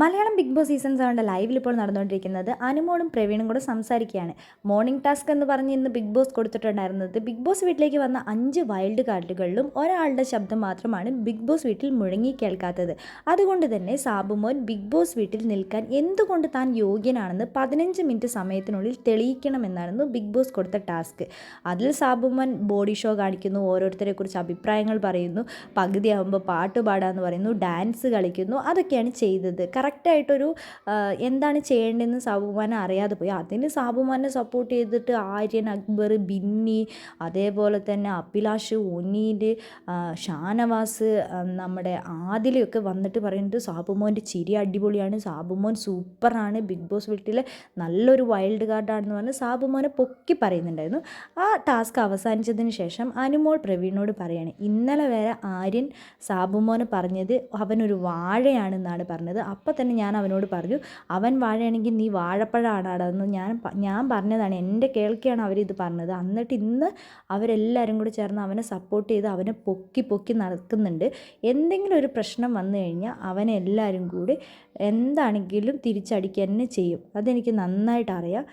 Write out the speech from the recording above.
Malayalam Bigg Boss season സെവന്റെ ലൈവിൽ ഇപ്പോൾ നടന്നുകൊണ്ടിരിക്കുന്നത് അനുമോളും പ്രവീണും കൂടെ സംസാരിക്കുകയാണ്. മോർണിംഗ് ടാസ്ക് എന്ന് പറഞ്ഞ് ഇന്ന് ബിഗ് ബോസ് കൊടുത്തിട്ടുണ്ടായിരുന്നത് ബിഗ് ബോസ് വീട്ടിലേക്ക് വന്ന അഞ്ച് വൈൽഡ് കാർഡുകളിലും ഒരാളുടെ ശബ്ദം മാത്രമാണ് ബിഗ് ബോസ് വീട്ടിൽ മുഴങ്ങി കേൾക്കാത്തത്. അതുകൊണ്ട് തന്നെ സാബുമോൻ ബിഗ് ബോസ് വീട്ടിൽ നിൽക്കാൻ എന്തുകൊണ്ട് താൻ യോഗ്യനാണെന്ന് പതിനഞ്ച് മിനിറ്റ് സമയത്തിനുള്ളിൽ തെളിയിക്കണമെന്നായിരുന്നു ബിഗ് ബോസ് കൊടുത്ത ടാസ്ക് അതിൽ സാബുമോൻ ബോഡി ഷോ കാണിക്കുന്നു ഓരോരുത്തരെ കുറിച്ച് അഭിപ്രായങ്ങൾ പറയുന്നു പകുതിയാകുമ്പോൾ പാട്ട് പാടാമെന്ന് പറയുന്നു ഡാൻസ് കളിക്കുന്നു അതൊക്കെയാണ് ചെയ്തത്. കറക്റ്റായിട്ടൊരു എന്താണ് ചെയ്യേണ്ടതെന്ന് സാബുമാനെ അറിയാതെ പോയി. അതിന് സാബുമാനെ സപ്പോർട്ട് ചെയ്തിട്ട് ആര്യൻ അക്ബർ ബിന്നി അതേപോലെ തന്നെ അഭിലാഷ് ഒനീൽ ഷാനവാസ് നമ്മുടെ ആദിലൊക്കെ വന്നിട്ട് പറയുന്നത് സാബുമോന്റെ ചിരി അടിപൊളിയാണ്. സാബുമോൻ സൂപ്പറാണ്. ബിഗ് ബോസ് വീട്ടിലെ നല്ലൊരു വൈൽഡ് കാർഡാണെന്ന് പറഞ്ഞ് സാബുമോനെ പൊക്കി പറയുന്നുണ്ടായിരുന്നു. ആ ടാസ്ക് അവസാനിച്ചതിന് ശേഷം അനുമോൾ പ്രവീണിനോട് പറയാണ് ഇന്നലെ വരെ ആര്യൻ സാബുമോനെ പറഞ്ഞത് അവനൊരു വാഴയാണെന്നാണ് പറഞ്ഞത്. അപ്പം തന്നെ ഞാൻ അവനോട് പറഞ്ഞു അവൻ വാഴയാണെങ്കിൽ നീ വാഴപ്പഴമാണെന്ന് ഞാൻ ഞാൻ പറഞ്ഞതാണ്. എന്റെ കേൾക്കെയാണ് അവരിത് പറഞ്ഞത്. എന്നിട്ട് ഇന്ന് അവരെല്ലാവരും കൂടി ചേർന്ന് അവനെ സപ്പോർട്ട് ചെയ്ത് അവനെ പൊക്കി പൊക്കി നടക്കുന്നുണ്ട്. എന്തെങ്കിലും ഒരു പ്രശ്നം വന്നു കഴിഞ്ഞാൽ അവനെ എല്ലാവരും കൂടി എന്താണെങ്കിലും തിരിച്ചടിക്കുക തന്നെ ചെയ്യും. അതെനിക്ക് നന്നായിട്ട് അറിയാം.